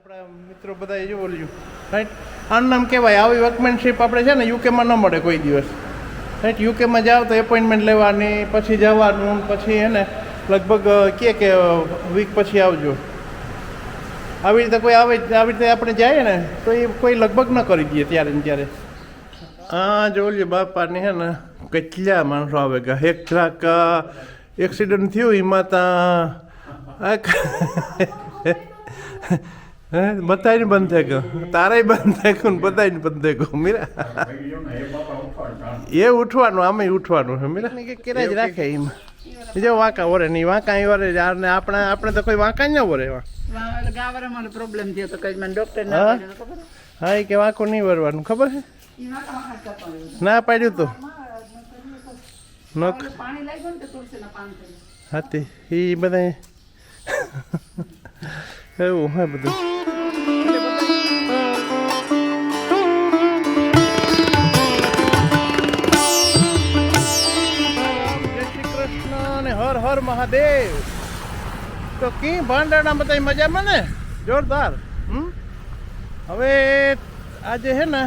આપણા મિત્રો બધા એ બોલ્યું રાઈટ આનું નામ કહેવાય, આવી વર્કમેનશીપ આપણે છે ને યુકેમાં ન મળે કોઈ દિવસ. રાઈટ યુકેમાં જાઓ તો એપોઇન્ટમેન્ટ લેવાની, પછી જવાનું, પછી એને લગભગ કે કે વીક પછી આવજો. આવી રીતે કોઈ આવે, આવી રીતે આપણે જાય ને, તો એ કોઈ લગભગ ન કરી દઈએ ત્યારે ને ત્યારે. હા જોઈએ બાપાની હે ને, કેટલા માણસો આવે ગયા એક ટ્રક એક્સિડન્ટ થયું, એમાં ત્યાં હે? બધાને બંધ થઈ ગયો. તારાય બંધ થઈ ગયું ને બધાને બંધ થઈ ગયું. મીરા. એ ઉઠવાનું આમે ઉઠવાનું છે મીરા. કે કેરા જ રાખે એમાં. જો વાંકા વરે નહીં વાંકા અહીં ઓરે અને આપણે આપણે તો કોઈ વાંકા ન એમાં ગાવરામાં પ્રોબ્લેમ થયો તો કઈ મને ડોક્ટર હા? ના હા એ કે વાંકો નહીં વરવાનું ખબર છે? ના પાડ્યું તો? નખ ને હાથી એ બધા એવું હોય બધું. મહાદેવ. તો કી ભાંડાણા બધા મજામાં ને જોરદાર. હમ? હવે આજે હે ને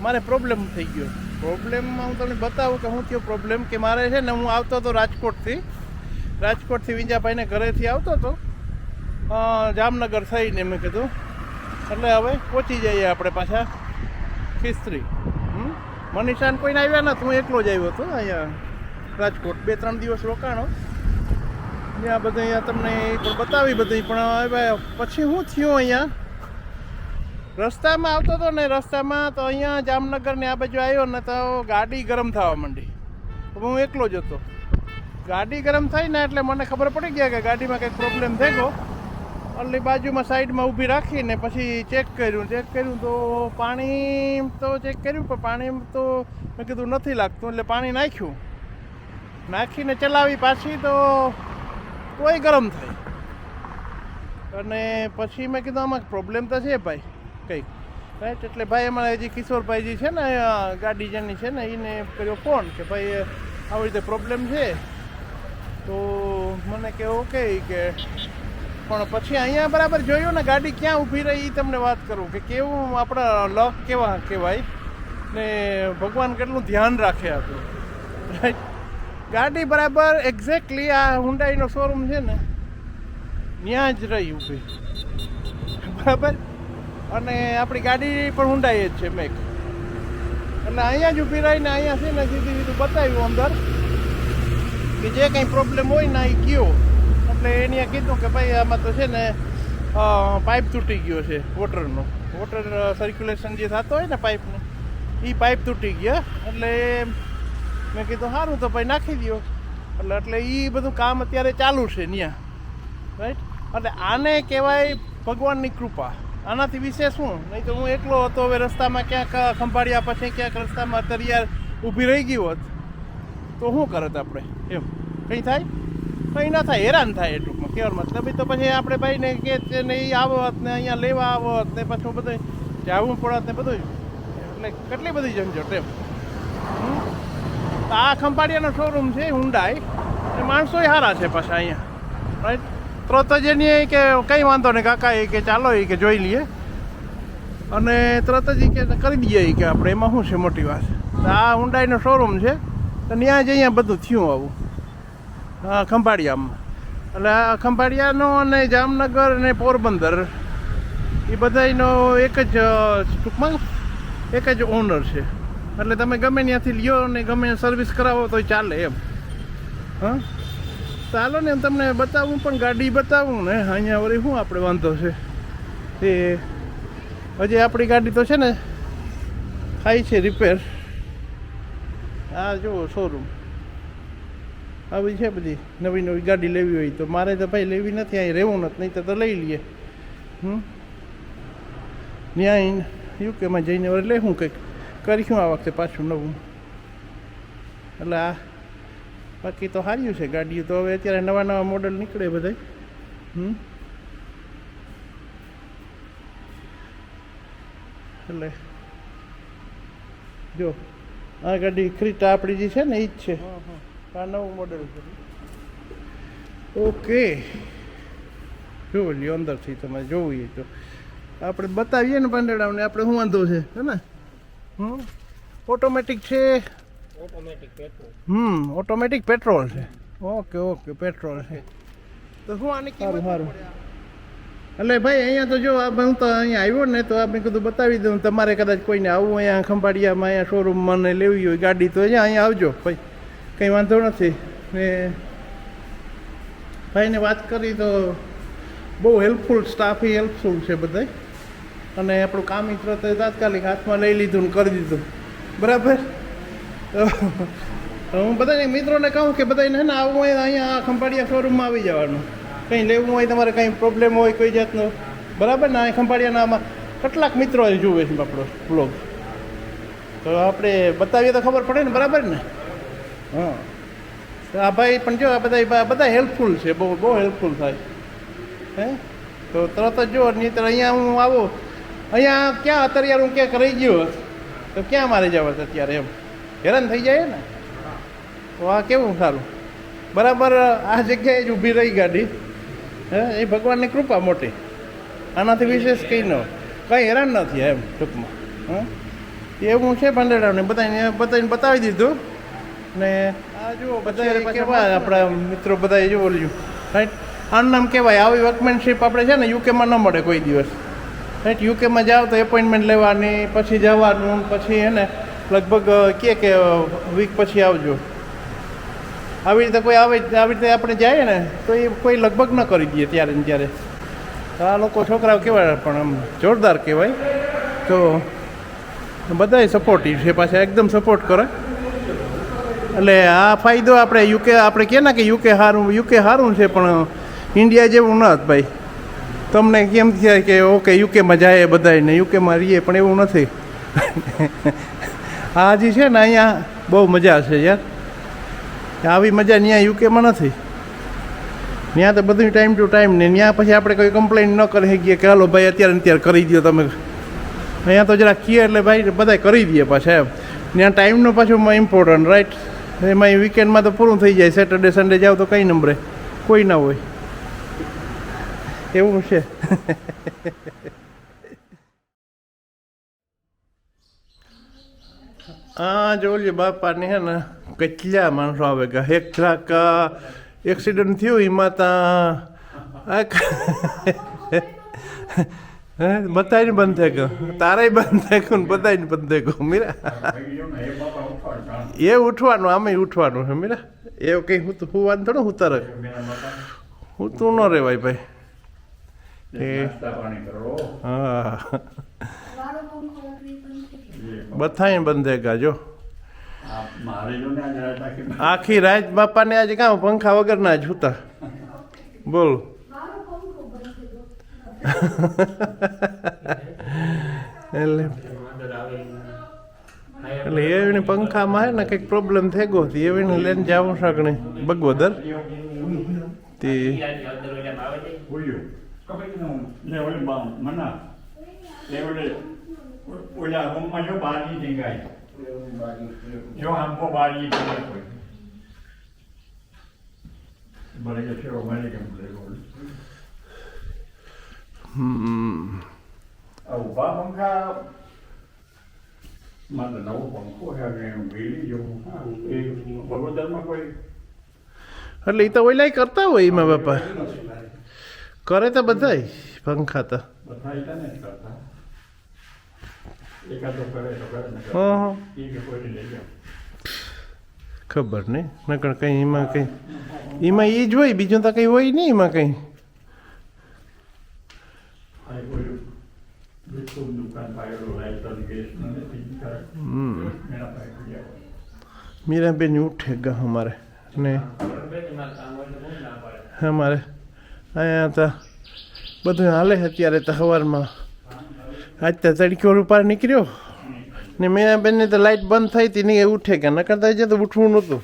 મારે પ્રોબ્લેમ થઈ ગયો. પ્રોબ્લેમમાં હું તમને બતાવું કે હું થયો પ્રોબ્લેમ કે મારે છે ને હું આવતો હતો રાજકોટથી. રાજકોટથી વિંજાભાઈને ઘરેથી આવતો હતો. જામનગર થઈને મેં કીધું. એટલે હવે પહોંચી જઈએ આપણે પાછા ખિસ્ત્રી? મનીષાને કોઈને આવ્યા નથી હું એકલો જ આવ્યો હતો અહીંયા. રાજકોટ. બે ત્રણ દિવસ રોકાણો. ત્યાં બધા અહીંયા તમને પણ બતાવી બધી, પણ પછી હું થયું અહીંયા? રસ્તામાં આવતો હતો ને, રસ્તામાં તો અહીંયા જામનગર ને આ બાજુ આવ્યો ને તો ગાડી ગરમ થવા માંડી. હું એકલો જ હતો. ગાડી ગરમ થઈ ને એટલે મને ખબર પડી ગયા કે ગાડીમાં કંઈક પ્રોબ્લેમ ગયો. એટલે બાજુમાં સાઈડમાં ઊભી રાખીને પછી ચેક કર્યું. ચેક કર્યું તો પાણી તો ચેક કર્યું, પણ પાણી તો મેં કીધું નથી લાગતું, એટલે પાણી નાખ્યું. નાખીને ચલાવી પાછી તો તોય ગરમ થાય અને પછી મેં કીધું, આમાં પ્રોબ્લેમ તો છે ભાઈ, કંઈક. રાઈટ એટલે ભાઈ અમારા હજી કિશોરભાઈજી છે ને ગાડી જેની છે ને, એને કર્યો ફોન કે ભાઈ આવી રીતે પ્રોબ્લેમ છે. તો મને કે, ઓકે કે, પણ પછી અહીંયા બરાબર જોયું ને, ગાડી ક્યાં ઊભી રહી એ તમને વાત કરું. કે કેવું, આપણા લક કેવા કહેવાય ને, ભગવાન કેટલું ધ્યાન રાખે આપણું. રાઈટ ગાડી બરાબર એક્ઝેક્ટલી આ હુંડાઈનો શોરૂમ છે ને, ત્યાં જ રહી ઊભી. બરાબર? અને આપણી ગાડી પણ હુંડાઈ જ છે મેક એટલે અહીંયા જ ઊભી રહીને અહીંયા છે ને સીધી સીધું બતાવ્યું અંદર કે જે કંઈ પ્રોબ્લેમ હોય ને એ કયો. એટલે એને કીધું કે ભાઈ આમાં તો છે ને પાઇપ તૂટી ગયો છે વોટરનો વોટર સર્ક્યુલેશન જે થતો હોય ને પાઇપનો એ પાઇપ તૂટી ગયા. એટલે મેં કીધું સારું તો ભાઈ નાખી દો એટલે એટલે એ બધું કામ અત્યારે ચાલુ છે ત્યાં રાઈટ એટલે આને કહેવાય ભગવાનની કૃપા. આનાથી વિશેષ શું? નહીં તો હું એકલો હતો, હવે રસ્તામાં ક્યાંક ખંભાળ્યા પછી ક્યાંક રસ્તામાં તરિયાર ઊભી રહી ગયું હોત. તો શું કરત આપણે? એમ. કંઈ થાય? કંઈ ના થાય. હેરાન થાય એ ટૂંકમાં. કહેવાનો મતલબ તો પછી આપણે ભાઈને કે છે ને એ આવત ને અહીંયા લેવા આવત ને પાછું બધું જવું પડત ને બધું એટલે કેટલી બધી ઝંઝટ એમ. આ ખંભાળિયાનો શોરૂમ છે હુંડાઈ એ માણસો સારા છે પાછા અહીંયા. રાઈટ તરત જ એની કે કંઈ વાંધો નહીં, કાકા એ કે ચાલો એ કે જોઈ લઈએ. અને તરત જ કે કરી દઈએ કે આપણે, એમાં શું છે મોટી વાત? તો આ હુંડાઈનો શોરૂમ છે, તો ત્યાં જ અહીંયા બધું થયું આવું. ખંભાળિયામાં એટલે આ ખંભાળિયાનો અને જામનગર અને પોરબંદર, એ બધાનો એક જ ટૂંકમાં એક જ ઓનર છે. એટલે તમે ગમે ત્યાંથી લ્યો ને ગમે સર્વિસ કરાવો તો ચાલે એમ. હા? ચાલો ને તમને બતાવું, પણ ગાડી બતાવું ને. અહીંયા વળી શું આપણે વાંધો છે? એ, હજી આપણી ગાડી તો છે ને, થાય છે રિપેર આ જુઓ શોરૂમ આવી છે બધી. નવી નવી ગાડી લેવી હોય તો. મારે તો ભાઈ લેવી નથી, અહીં રહેવું નથી, નહીં તો લઈ લઈએ. હમ? ત્યાં યુકેમાં જઈને વળી લેવું કંઈક. કરીશું આ વખતે પાછું નવું. એટલે આ બાકી તો સારું છે ગાડીઓ તો હવે અત્યારે નવા નવા મોડલ નીકળે બધા હમ? એટલે જો આ ગાડી ખરીદતા આપણી જે છે ને એ જ છે. આ નવું મોડલ છે. ઓકે. જોવો લ્યો અંદરથી તમે જોવું તો. આપણે બતાવીએ ને પાંડેડાઓને આપણે શું વાંધો છે હે ને? ઓટોમેટિક છે? હમ ઓટોમેટિક પેટ્રોલ છે. ઓકે ઓકે પેટ્રોલ છે. તો શું આની કિંમત સારું એટલે ભાઈ અહીંયા તો જો આ હું તો અહીંયા આવ્યો ને તો આપણે કીધું બતાવી દઉં તમારે કદાચ કોઈને આવું અહીંયા ખંભાળિયામાં અહીંયા શોરૂમમાં ને લેવી હોય ગાડી તો અહીંયા અહીંયા આવજો ભાઈ. કંઈ વાંધો નથી. ને ભાઈને વાત કરી તો બહુ હેલ્પફુલ સ્ટાફ હેલ્પફુલ છે બધા અને આપણું કામ મિત્ર તો તાત્કાલિક હાથમાં લઈ લીધું ને કરી દીધું. બરાબર? તો હું બધાને મિત્રોને કહું કે બધાને ને આવું હોય તો અહીંયા આ ખંભાળિયા શોરૂમમાં આવી જવાનું. કંઈ લેવું હોય તમારે કંઈ પ્રોબ્લેમ હોય કોઈ જાતનો. બરાબર ને? અહીંયા ખંભાળિયાના આમાં કેટલાક મિત્રો જુએ છે આપણો બ્લોગ તો આપણે બતાવીએ તો ખબર પડે ને, બરાબર ને? હા. તો આ ભાઈ પણ જો, આ બધા બધા હેલ્પફુલ છે, બહુ બહુ હેલ્પફુલ થાય. હે? તો તરત જ જો, નહીંતર અહીંયા હું આવું અહીંયા ક્યાં અત્યારે હું ક્યાંક રહી ગયો તો ક્યાં મારે જવા અત્યારે એમ? હેરાન થઈ જાય ને? તો આ કેવું સારું? બરાબર આ જગ્યાએ જ ઊભી રહી ગાડી. હે એ ભગવાનની કૃપા મોટી. આનાથી વિશેષ કંઈ ન કંઈ હેરાન ન થયા એમ ટૂંકમાં. હા? એવું છે ભંડેરાને બધાને બધાને બતાવી દીધું. ને આ જુઓ બધા કેવા આપણા મિત્રો બધા જુઓ લ્યું રાઈટ? આનું નામ કહેવાય આવી વર્કમેનશીપ આપણે છે ને યુકેમાં ન મળે કોઈ દિવસ. રાઈટ યુકેમાં જાઓ તો એપોઇન્ટમેન્ટ લેવાની, પછી જવાનું, પછી એને લગભગ કે કે વીક પછી આવજો. આવી રીતે કોઈ આવે, આવી રીતે આપણે જાય ને, તો એ કોઈ લગભગ ન કરી દઈએ ત્યારે ને ત્યારે. તો આ લોકો છોકરાઓ કહેવાય પણ આમ જોરદાર કહેવાય. તો બધાય સપોર્ટિવ છે પાછા, એકદમ સપોર્ટ કરે. એટલે આ ફાયદો આપણે યુકે, આપણે કહે ને કે યુકે સારું યુકે સારું છે, પણ ઇન્ડિયા જેવું ન ભાઈ. તમને કેમ થાય કે, ઓકે યુકેમાં જાય બધાય ને યુકેમાં રહીએ પણ એવું નથી. આ જે છે ને, અહીંયા બહુ મજા છે યાર. આવી મજા ત્યાં યુકેમાં નથી. ત્યાં તો બધું ટાઈમ ટુ ટાઈમ ને ત્યાં પછી આપણે કોઈ કમ્પ્લેન ન કરી શકીએ કે, હાલો ભાઈ, અત્યારે અત્યારે કરી દો તમે. અહીંયા તો જરા કીએ એટલે ભાઈ બધા કરી દઈએ પાછા એમ. ત્યાં ટાઈમનું પાછું ઇમ્પોર્ટન્ટ રાઈટ એમાં વીકેન્ડમાં તો પૂરું થઈ જાય. સેટરડે સન્ડે જાવ તો કંઈ નંબરે. કોઈ ના હોય. એવું છે આ જોજો બાપાને હે ને કેટલા માણસો આવે કે, એક ટ્રક એક્સિડન્ટ થયું, એમાં ત્યાં બધાને બંધ થઈ ગયો. તારાય બંધ થઈ ને બધાને બંધ થઈ ગયું, મીરા. એ ઉઠવાનું આમે ઉઠવાનું છે, મીરા. એવું કંઈ હું હું વાંધો ને હું તરક હું તું ન રહેવાય ભાઈ. એ હા બધાય બંધ થઈ ગયા જો આખી રાત બાપાને આજે કામ પંખા વગરના જ હતા બોલ એટલે એટલે એવીને પંખામાં હે ને કંઈક પ્રોબ્લેમ થઈ ગયો હતી એવીને લઈને જાવું શકણે બગવદર તે ઓલા હોમમાં જો બારી ટીંગાય જો આંબો બારી કોઈ. ભલે કે છે મને કેમ બોલ હમ. આ ઊભા પંખા મને નવો પંખો છે એ વડોદરામાં કોઈ એટલે એ તો ઓલાય કરતા હોય એમાં બાપા. કરે તો બધાય પંખા તો બધા હતા ને કરતા. એકાદો કરે તો કરે ને હા હા. એ કે કોઈ લઈ જાઓ. ખબર નહીં. નકર કંઈ એમાં કંઈ એમાં એ જ હોય બીજું તો કંઈ હોય નહીં એમાં કંઈ. મીરાબેન ઉઠે ગા અમારે. ને અમારે અહીંયા તો બધું હાલે અત્યારે તો સવારમાં. આજ તો તડક્યો ઉપર નીકળ્યો. ને મેં બેનને તો લાઇટ બંધ થઈ હતી નહીં એ ઉઠે ગયા નકર થઈ જાય તો ઉઠવું નહોતું.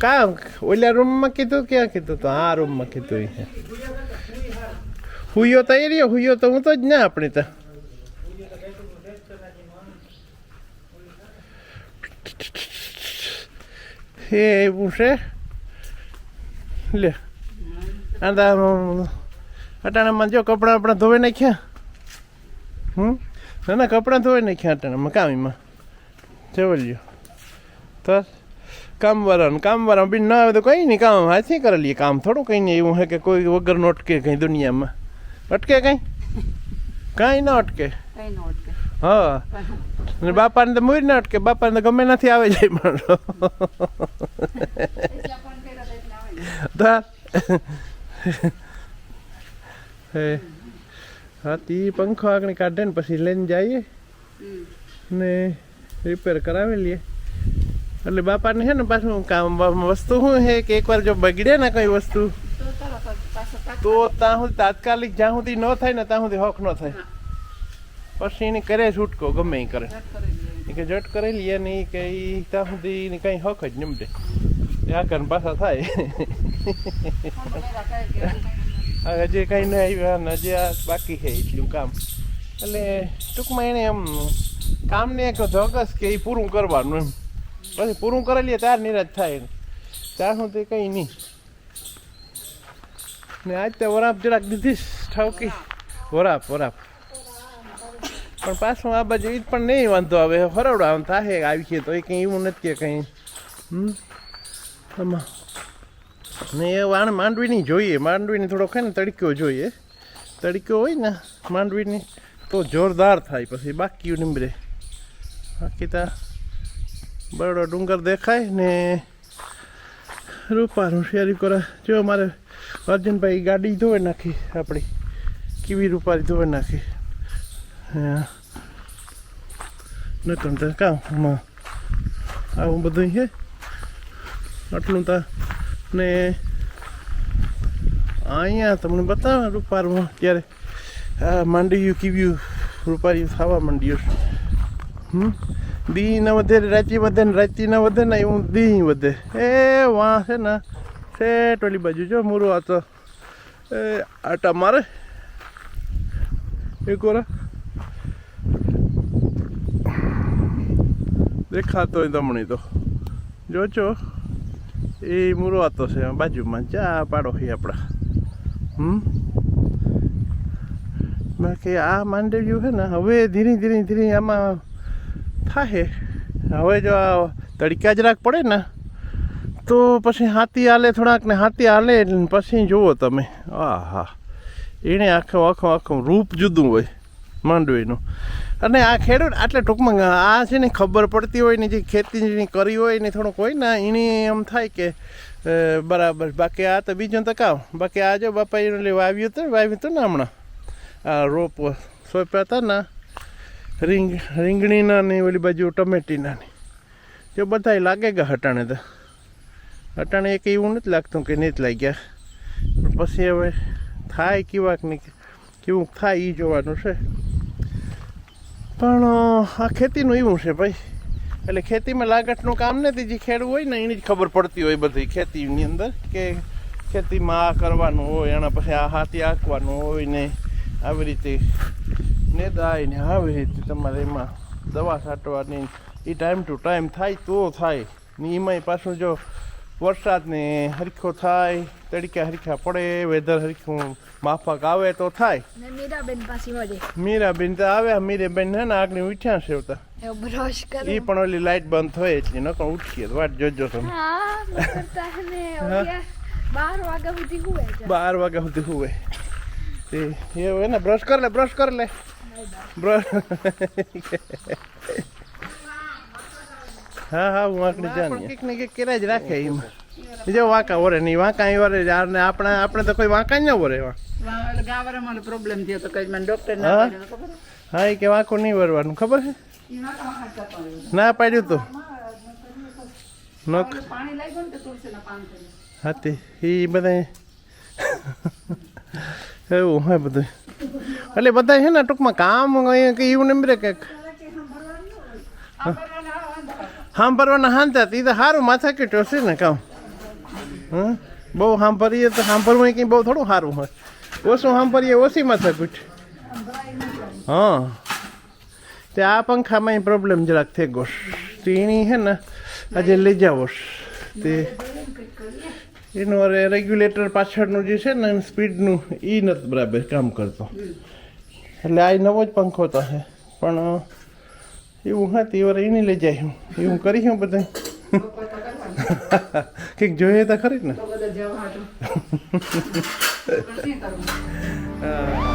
કા ઓલા રૂમમાં કીધું? ક્યાં કીધું તો? આ રૂમમાં કીધું એ. હુયો તો એ રહ્યો, હુયો તો હું તો જ ના આપણે તો. એવું છે? લે. અને તા- અટાણામાં જો કપડાં આપણા ધોઈ નાખ્યા? હમ? ના ના કપડાં ધોઈ નાખ્યા અટાણામાં કામીમાં. જવલ્યો તો કામવાળાને કામવાળા બી ના આવે તો કંઈ નહીં કામ હાથથી કરી લઈએ કામ. થોડું કંઈ નહીં એવું હે કે કોઈ વગર નો અટકે કંઈ દુનિયામાં. અટકે કંઈ? કાંઈ ના અટકે. કઈ ન અટકે. હા. અને બાપાને તો મૂર ના અટકે બાપાને તો ગમે નથી આવે જાય મારો એટલા હે. હા, તી પંખો આગળ કાઢે ને પછી લઈને જઈએ. ને રિપેર કરાવી લઈએ. એટલે બાપાને છે ને પાછું કામ વસ્તુ શું છે કે એકવાર જો બગડે ને કઈ વસ્તુ, તો ત્યાં સુધી તાત્કાલિક જ્યાં સુધી ન થાય ને ત્યાં સુધી હોક ન થાય. પછી એને કરે છૂટકો ગમે એ કરે. એ કે જટ કરી લઈએ ને એ કે ત્યાં સુધી કંઈ હક જ નમડે આ કરીને પાછા થાય. હજી કઈ નહીં આવ્યા ને હજી આ બાકી છે એટલું કામ. એટલે ટૂંકમાં એને એમ કામને એક ચોક્કસ કે એ પૂરું કરવાનું એમ. પછી પૂરું કરી લઈએ ત્યાર નિરાજ થાય ને ત્યાં સુધી કંઈ નહીં. ને આજ તો વરાપ જરાક દીધીશ ઠાવકી. વરાપ વરાપ. પણ પાછું આ બાજુ એ પણ નહીં વાંધો આવે. ફરવડા થાય આવી છે તો એ કંઈ એવું નથી કે કંઈ. હમ? આમાં. ને એ વાણ માંડવીની જોઈએ. માંડવીની થોડો ખાય ને તડક્યો જોઈએ. તડક્યો હોય ને માંડવીની તો જોરદાર થાય પછી બાકી નીમરે. બાકી તા બરડો ડુંગર દેખાય ને રૂપાનું શેરી કરે. જો મારે અર્જુનભાઈ ગાડી ધોવે નાખી આપણી. કેવી રૂપારી ધોવે નાખી. હા. નકર તો કામ આવું બધું છે આટલું તા ને અહીંયા તમને બતાવે રૂપારમાં અત્યારે આ માંડવ્યું કીવ્યું રૂપારિયું થવા માંડ્યું. દી ન વધે, રાતી વધે ને રાતી ન વધે ને એવું દી વધે. એ વાં છે ને? સેટ ઓલી બાજુ જો મૂરો તો. એ, આટા મારે. એ કોરા. દેખાતો હોય દમણી તો. જોજો એ મૂરો હતો છે બાજુમાં ચા પાડો છે આપણા. હમ? બાકી આ માંડવ્યું છે ને, હવે ધીરે ધીરે ધીરે આમાં થાય હવે જો આ તડકા જરાક પડે ને, તો પછી હાથી હાલે થોડાક ને હાથી હાલે પછી જુઓ તમે. આ હા એણે આખો આખો, આખું રૂપ જુદું હોય માંડવીનું. અને આ ખેડૂત આટલે ટૂંકમાં આ છે ને ખબર પડતી હોય ને જે ખેતી કરી હોય ને થોડુંક હોય ને એની એમ થાય કે બરાબર. બાકી આ તો બીજો તકાવ બાકી આ જો બાપા એનું એટલે વાવ્યું હતું વાવ્યું હતું ને હમણાં. આ રોપ સોંપ્યા હતા ને, રીંગ, રીંગણીના ને ઓલી બાજુ ટમેટીના ને. જો બધાય લાગે ગયા હટાણે તો. હટાણે એક એવું નથી લાગતું કે નહીં લાગ્યા. પણ પછી હવે થાય કેવાક ને કેવું થાય એ જોવાનું છે. પણ આ ખેતીનું એવું છે ભાઈ. એટલે ખેતીમાં લાગટનું કામ નથી, જે ખેડવું હોય ને એની જ ખબર પડતી હોય બધી ખેતીની અંદર કે ખેતીમાં આ કરવાનું હોય, એના પછી આ હાથી આંકવાનું હોય ને આવી રીતે ને દાય ને આવી રીતે તમારે એમાં દવા છાંટવાની. એ ટાઈમ ટુ ટાઈમ થાય તો થાય. ને એમાંય પાછું જો વરસાદ ને હરખો થાય તડકા હરખા પડે વેધર હરખું માફક આવે તો થાય. મીરાબેન તો આવ્યા મીરાબેન હે ને આગળ ઉઠ્યા છે એ પણ ઓલી લાઈટ બંધ થાય એટલે નકો ઉઠીએ તો વાટ જોજો તમે. બાર વાગ્યા સુધી હુએ બાર વાગ્યા સુધી હુવે તે એવું હે ને બ્રશ કર લે બ્રશ કર લે. બ્રશ હા હા હું આકડી જાણી કંઈક ને કંઈક કર્યા જ રાખે એમાં. જો વાંકા વરે નહીં વાંકા અહીં વરે અને આપણે આપણે તો કોઈ વાંકા જ ન વરે એમાં વા- એટલે ગાવરામાં પ્રોબ્લેમ થયો તો કઈ મને ડોક્ટર હા? ના પાડ્યું ખબર હા એ કે વાંકો નહીં વરવાનું ખબર છે? ઈ વાંકા વાંકા જતો રહ્યો. ના પાડ્યું તો? નખ ઓલું પાણી લાગ્યું ને તો તુલસીના પાન કર્યું. હાથી એ બધા એવું હોય બધું એટલે બધા છે ને ટૂંકમાં કામ અહીંયા કે એવું નહીં રે કે સાંભળવાના હાંતા એ તો સારું માથા કીટો છે ને કામ. હં બહુ સાંભળીએ તો સાંભળવું કંઈ બહુ થોડું સારું હોય. ઓછું સાંભળીએ ઓછી માથા કૂટ. હા. તે આ પંખામાં પ્રોબ્લેમ જરાક થઈ ગયો. તો એની છે ને, આજે લઈ જાવો તે એનું અરે રેગ્યુલેટર પાછળનું જે છે ને સ્પીડનું એ નથી બરાબર કામ કરતો. એટલે આ નવો જ પંખો તો છે પણ એવું હા તે વાર એને લઈ જાય હું. એવું કરી હું બધા. કંઈક જોઈએ તો ખરી ને. તો